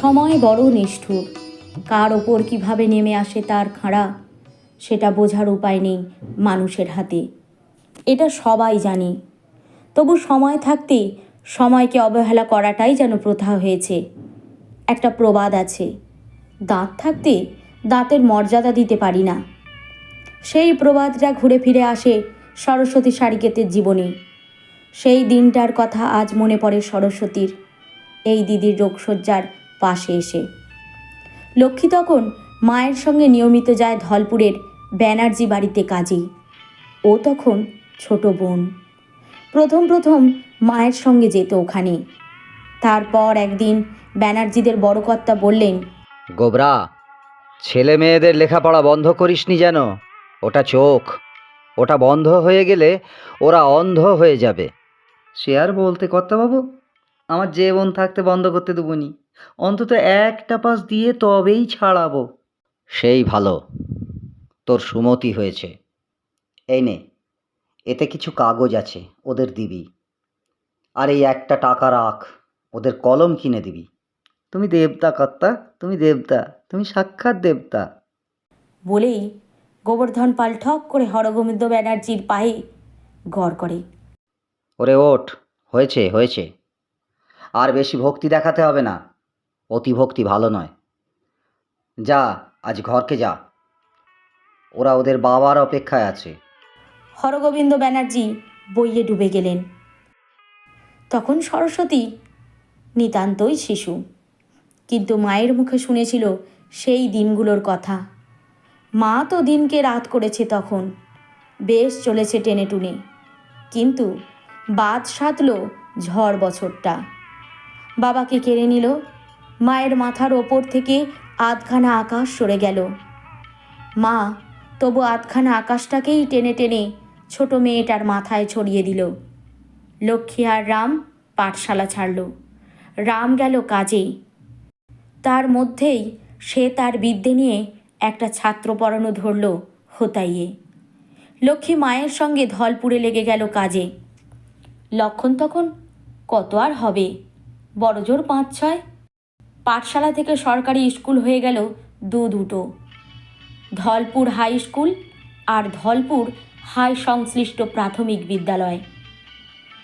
সময় বড় নিষ্ঠুর। কার ওপর কীভাবে নেমে আসে তার খাঁড়া, সেটা বোঝার উপায় নেই মানুষের হাতে। এটা সবাই জানি। তবু সময় থাকতে সময়কে অবহেলা করাটাই যেন প্রথা হয়েছে। একটা প্রবাদ আছে, দাঁত থাকতে দাঁতের মর্যাদা দিতে পারি না। সেই প্রবাদটা ঘুরে ফিরে আসে সরস্বতী সারিকেতের জীবনে। সেই দিনটার কথা আজ মনে পড়ে সরস্বতীর। এই দিদির রোগশয্যার পাশে এসে। লক্ষ্মী তখন মায়ের সঙ্গে নিয়মিত যায় ধলপুরের ব্যানার্জি বাড়িতে কাজে ও তখন ছোট বোন। প্রথম প্রথম মায়ের সঙ্গে যেত ওখানে। তারপর একদিন ব্যানার্জিদের বড় কর্তা বললেন গোবরা ছেলে মেয়েদের লেখাপড়া বন্ধ করিসনি যেন? ওটা চোখ। ওটা বন্ধ হয়ে গেলে ওরা অন্ধ হয়ে যাবে। সে আর বলতে বাবু আমার যে বোন থাকতে বন্ধ করতে দেবনি অন্তত একটা পাস দিয়ে তবেই ছাড়াবো। সেই ভালো। তোর সুমতি হয়েছে। এই নে এতে কিছু কাগজ আছে ওদের দিবি। আর এই একটা টাকা রাখ ওদের কলম কিনে দিবি। তুমি দেবতা কর্তা তুমি দেবতা তুমি সাক্ষাৎ দেবতা। বলেই গোবর্ধন পাল ঠক করে হরগোবিন্দ ব্যানার্জির পায়ে গড় করে। ওরে ওঠ হয়েছে হয়েছে। আর বেশি ভক্তি দেখাতে হবে না। অতি ভক্তি ভালো নয়। যা, আজ ঘরকে যা। ওরা ওদের বাবার অপেক্ষায় আছে। হরগোবিন্দ ব্যানার্জি বইয়ে ডুবে গেলেন। তখন সরস্বতী নিতান্তই শিশু। কিন্তু মায়ের মুখে শুনেছিল সেই দিনগুলোর কথা। মা তো দিনকে রাত করেছে তখন। বেশ চলেছে টেনে টুনে। কিন্তু বাদ সাধল ঝড় বছরটা। বাবাকে কেড়ে নিল মায়ের মাথার ওপর থেকে আধখানা আকাশ সরে গেল। মা, তবু আধখানা আকাশটাকেই টেনে টেনে ছোট মেয়েটার মাথায় ছড়িয়ে দিল। লক্ষ্মী আর রাম পাঠশালা ছাড়ল। রাম গেল কাজে। তার মধ্যেই সে তার বিদ্যে নিয়ে একটা ছাত্র পড়ানো ধরল হোতাইয়ে। লক্ষ্মী মায়ের সঙ্গে ধলপুরে লেগে গেল কাজে। লক্ষণ তখন কত আর হবে? বড়জোর পাঁচ ছয় পাঠশালা থেকে সরকারি স্কুল হয়ে গেল দু দুটো। ধলপুর হাই স্কুল আর ধলপুর হাই সংশ্লিষ্ট প্রাথমিক বিদ্যালয়।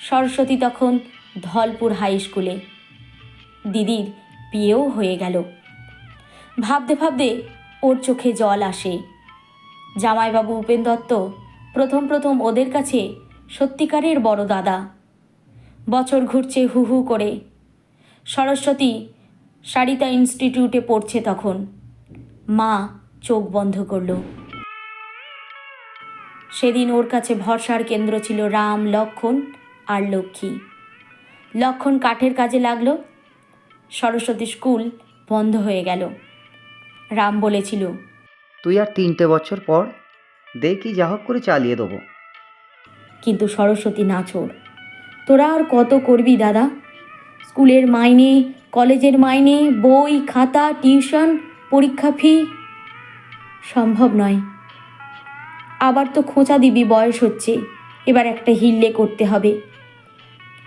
সরস্বতী তখন ধলপুর হাই স্কুলে। দিদির বিয়েও হয়ে গেল। ভাবতে ভাবতে ওর চোখে জল আসে। জামাইবাবু উপেন দত্ত প্রথম প্রথম ওদের কাছে সত্যিকারের বড় দাদা। বছর ঘুরছে হু হু করে। সরস্বতী সারিতা ইনস্টিটিউটে পড়ছে তখন। মা চোখ বন্ধ করল। সেদিন ওর কাছে ভরসার কেন্দ্র ছিল রাম লক্ষণ আর লক্ষ্মী। লক্ষণ কাঠের কাজে লাগল। সরস্বতী স্কুল বন্ধ হয়ে গেল। রাম বলেছিল তুই আর তিনটে বছর পর দেখি যা হোক করে চালিয়ে দেবো। কিন্তু সরস্বতী নাছোড় তোরা আর কত করবি দাদা? স্কুলের মাইনে, কলেজের মাইনে, বই, খাতা, টিউশন, পরীক্ষা ফি? সম্ভব নয়। আবার তো খোঁচা দিবি, বয়স হচ্ছে। এবার একটা হিল্লে করতে হবে।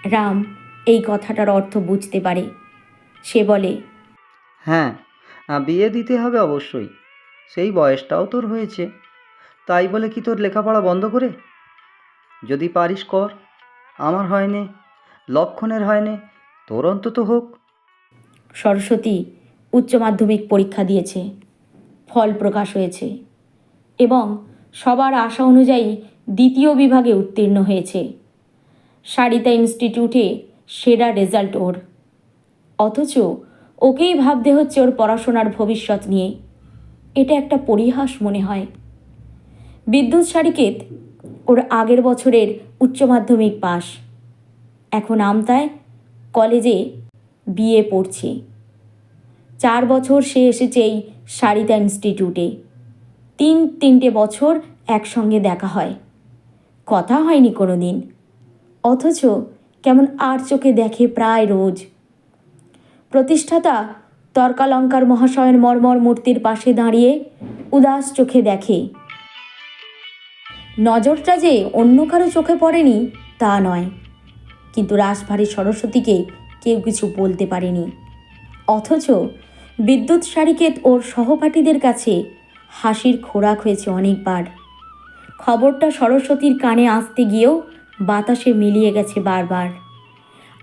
রাম এই কথাটার অর্থ বুঝতে পারে। সে বলে হ্যাঁ বিয়ে দিতে হবে অবশ্যই। সেই বয়সটাও তোর হয়েছে। তাই বলে কি তোর লেখাপড়া বন্ধ করে? যদি পারিস কর। আমার হয়নি লক্ষণের হয়নি তোর অন্তত হোক। সরস্বতী উচ্চ মাধ্যমিক পরীক্ষা দিয়েছে। ফল প্রকাশ হয়েছে। এবং সবার আশা অনুযায়ী দ্বিতীয় বিভাগে উত্তীর্ণ হয়েছে। সারিতা ইনস্টিটিউটে সেরা রেজাল্ট ওর। অথচ ওকেই ভাবতে হচ্ছে ওর পড়াশোনার ভবিষ্যৎ নিয়ে। এটা একটা পরিহাস মনে হয়। বিদ্যুৎ সারিকেত ওর আগের বছরের উচ্চ মাধ্যমিক পাস এখন আমতায় কলেজে বিএ পড়ছে। চার বছর সে এসেছে এই সারিতা ইনস্টিটিউটে। তিন তিনটে বছর একসঙ্গে দেখা হয়। কথা হয়নি কোনো দিন অথচ কেমন আর চোখে দেখে প্রায় রোজ। প্রতিষ্ঠাতা তর্কালঙ্কার মহাশয়ের মর্মর মূর্তির পাশে দাঁড়িয়ে উদাস চোখে দেখে। নজরটা যে অন্য কারও চোখে পড়েনি, তা নয়। কিন্তু রাসভারী সরস্বতীকে কেউ কিছু বলতে পারেনি। অথচ বিদ্যুৎ সারিকেত ওর সহপাঠীদের কাছে হাসির খোরাক হয়েছে অনেকবার। খবরটা সরস্বতীর কানে আসতে গিয়েও বাতাসে মিলিয়ে গেছে বারবার।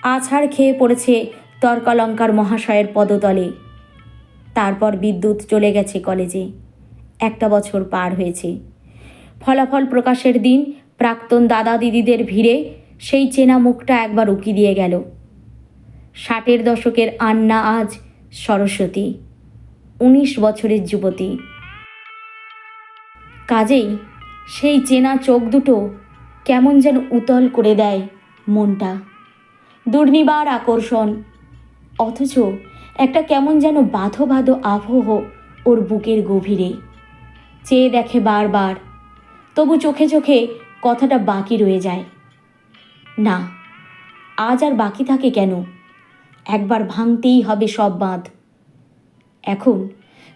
আছাড় খেয়ে পড়েছে তর্কালঙ্কার মহাশয়ের পদতলে। তারপর বিদ্যুৎ চলে গেছে কলেজে। একটা বছর পার হয়েছে। ফলাফল প্রকাশের দিন প্রাক্তন দাদা দিদিদের ভিড়ে সেই চেনা মুখটা একবার উকি দিয়ে গেল। ষাটের দশকের আন্না আজ সরস্বতী, উনিশ বছরের যুবতী। কাজেই সেই চেনা চোখ দুটো কেমন যেন উতল করে দেয় মনটা। দুর্নিবার আকর্ষণ, অথচ একটা কেমন যেন বাঁধো বাঁধো আবহ ওর বুকের গভীরে। চেয়ে দেখে বারবার, তবু চোখে চোখে কথাটা বাকি রয়ে যায়। না, আজ আর বাকি থাকে কেন? একবার ভাঙতেই হবে সব বাঁধ। এখন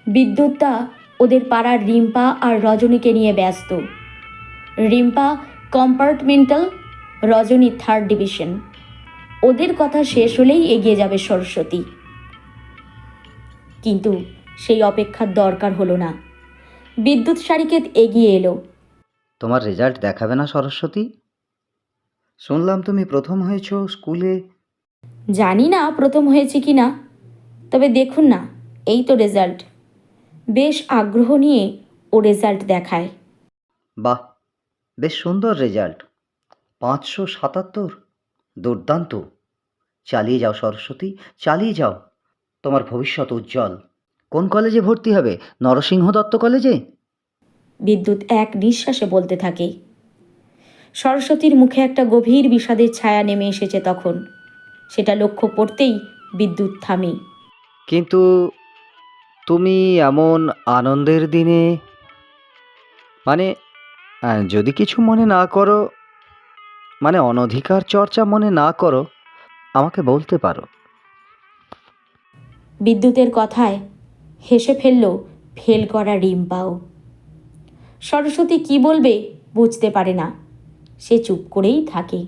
বিদ্যুৎটা ওদের পাড়ার রিম্পা আর রজনীকে নিয়ে ব্যস্ত। Rimpa compartmental, Rajani third division. ওদের কথা শেষ হলেই এগিয়ে যাবে সরস্বতী। কিন্তু সেই অপেক্ষার দরকার হলো না। বিদ্যুৎ সারিকেত এগিয়ে এলো। তোমার রেজাল্ট দেখাবে না সরস্বতী? শুনলাম তুমি প্রথম হয়েছো স্কুলে। জানি না প্রথম হয়েছে কি না তবে দেখুন না এই তো রেজাল্ট বেশ আগ্রহ নিয়ে ও রেজাল্ট দেখায়। বাহ বেশ সুন্দর রেজাল্ট পাঁচশো সাতাত্তর দুর্দান্ত। চালিয়ে যাও সরস্বতী চালিয়ে যাও। তোমার ভবিষ্যৎ উজ্জ্বল। কোন কলেজে ভর্তি হবে? নরসিংহ দত্ত কলেজে? বিদ্যুৎ এক নিঃশ্বাসে বলতে থাকে। সরস্বতীর মুখে একটা গভীর বিষাদের ছায়া নেমে এসেছে তখন। সেটা লক্ষ্য পড়তেই বিদ্যুৎ থামে। কিন্তু তুমি এমন আনন্দের দিনে? মানে আহ, যদি কিছু মনে না করো মানে অনধিকার চর্চা মনে না করো আমাকে বলতে পারো। বিদ্যুতের কথায় হেসে ফেলল ফেল করা রিম্পাও। সরস্বতী কি বলবে বুঝতে পারে না। সে চুপ করেই থাকে।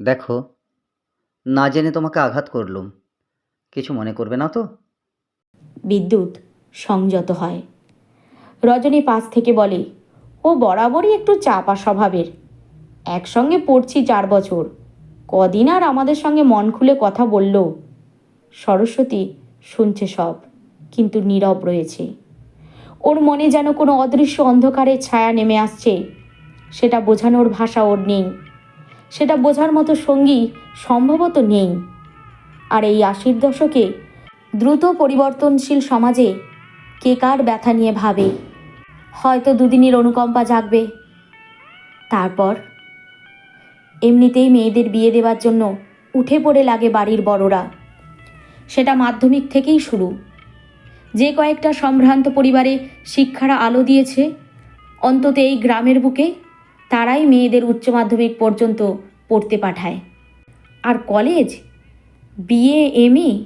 দেখো না জেনে তোমাকে আঘাত করলুম। কিছু মনে করবে না তো? বিদ্যুৎ সংযত হয়। রজনী পাশ থেকে বলে ও বরাবরই একটু চাপা স্বভাবের। একসঙ্গে পড়ছি চার বছর। কদিন আর আমাদের সঙ্গে মন খুলে কথা বলল। সরস্বতী শুনছে সব কিন্তু নীরব রয়েছে। ওর মনে যেন কোনো অদৃশ্য অন্ধকারের ছায়া নেমে আসছে। সেটা বোঝানোর ভাষা ওর নেই। সেটা বোঝার মতো সঙ্গী সম্ভবত নেই। আর এই আশির দশকে দ্রুত পরিবর্তনশীল সমাজে কে কার ব্যথা নিয়ে ভাবে? হয়তো দুদিনের অনুকম্পা জাগবে। তারপর এমনিতেই মেয়েদের বিয়ে দেওয়ার জন্য উঠে পড়ে লাগে বাড়ির বড়রা। সেটা মাধ্যমিক থেকেই শুরু। যে কয়েকটা সম্ভ্রান্ত পরিবারে শিক্ষারা আলো দিয়েছে, অন্তত এই গ্রামের বুকে তারাই মেয়েদের উচ্চ মাধ্যমিক পর্যন্ত পড়তে পাঠায়। আর কলেজ? BA, MA?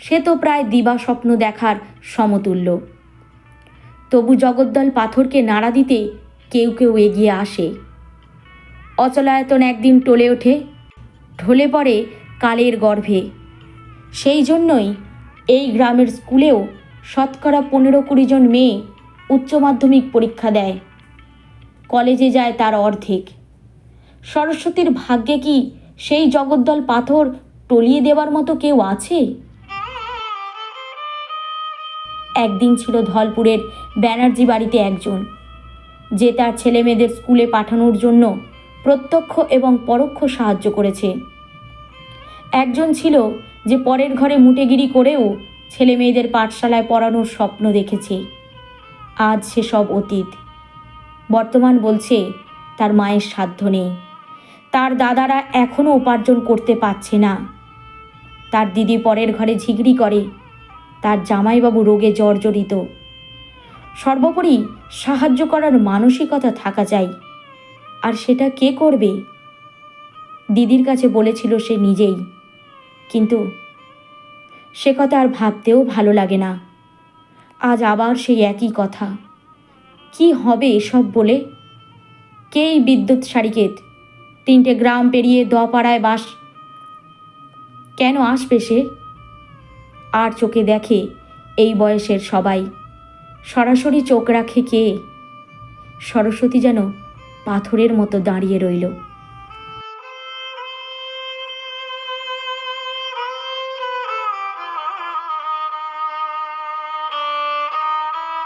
সে তো প্রায় দিবা স্বপ্ন দেখার সমতুল্য। তবু জগদ্দল পাথরকে নাড়া দিতে কেউ কেউ এগিয়ে আসে। অচলায়তন একদিন টলে ওঠে, ঢলে পড়ে কালের গর্ভে। সেই জন্যই এই গ্রামের স্কুলেও শতকরা পনেরো কুড়ি জন মেয়ে উচ্চ মাধ্যমিক পরীক্ষা দেয়। কলেজে যায় তার অর্ধেক। সরস্বতীর ভাগ্যে কি সেই জগদ্দল পাথর টলিয়ে দেওয়ার মতো কেউ আছে? একদিন ছিল ধলপুরের ব্যানার্জি বাড়িতে একজন। যে তার ছেলে মেয়েদের স্কুলে পাঠানোর জন্য প্রত্যক্ষ এবং পরোক্ষ সাহায্য করেছে। একজন ছিল যে পরের ঘরে মুটেগিরি করেও ছেলে মেয়েদের পাঠশালায় পড়ানোর স্বপ্ন দেখেছে। আজ সেসব অতীত। বর্তমান বলছে, তার মায়ের সাধ্য নেই। তার দাদারা এখনও উপার্জন করতে পারছে না। তার দিদি পরের ঘরে ঝিগড়ি করে। তার জামাইবাবু রোগে জর্জরিত। সর্বোপরি সাহায্য করার মানসিকতা থাকা চাই। আর সেটা কে করবে? দিদির কাছে বলেছিল সে নিজেই। কিন্তু সে কথা আর ভাবতেও ভালো লাগে না। আজ আবার সেই একই কথা। কি হবে এসব বলে? কেই বিদ্যুৎ সারিকেত? তিনটে গ্রাম পেরিয়ে দপাড়ায় বাস। কেন আসবে সে? আর চোখে দেখে এই বয়সের সবাই। সরাসরি চোখ রাখে কে? সরস্বতী যেন পাথরের মতো দাঁড়িয়ে রইল।